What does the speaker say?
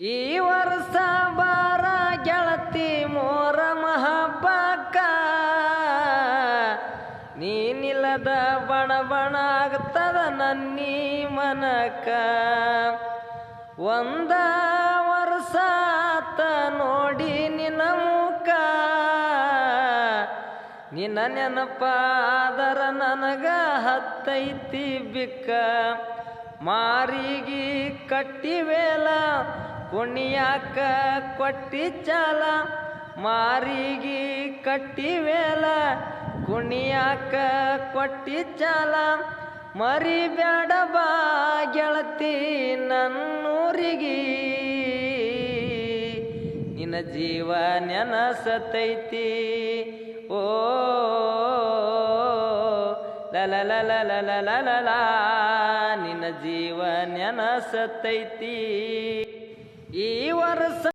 ಈ ವರ್ಷ ಬಾರ ಗೆಳತಿ ಮೋರ ಮಹಾಪಾಕ ನೀನಿಲ್ಲದ ಬಣ ಬಣ ಆಗ್ತದ ನನ್ನಿ ಮನಕ. ಒಂದ ವರ್ಷ ಆತ ನೋಡಿ ನಿನ್ನ ಮುಖ ನಿನ್ನ ನೆನಪಾದರ ನನಗ ಹತ್ತೈತಿ ಬಿಕ್ಕ. ಮಾರಿಗಿ ಕಟ್ಟಿವೇಲ ಕುಣಿಯಾಕ ಕೊಟ್ಟಿ ಚಾಲ ಮಾರಿಗಿ ಕಟ್ಟಿವೇಲ ಕುಣಿಯಾಕ ಕೊಟ್ಟಿ ಚಾಲ ಮರಿ ಬ್ಯಾಡ ಬಾ ಗೆಳತಿ ನನ್ನೂರಿಗಿ ನಿನ್ನ ಜೀವ ನೆನಸತೈತಿ ಓ ಲಲ ಲಲ ನಿನ್ನ ಜೀವ ನೆನಸತೈತಿ ಈ ವರ್ಷ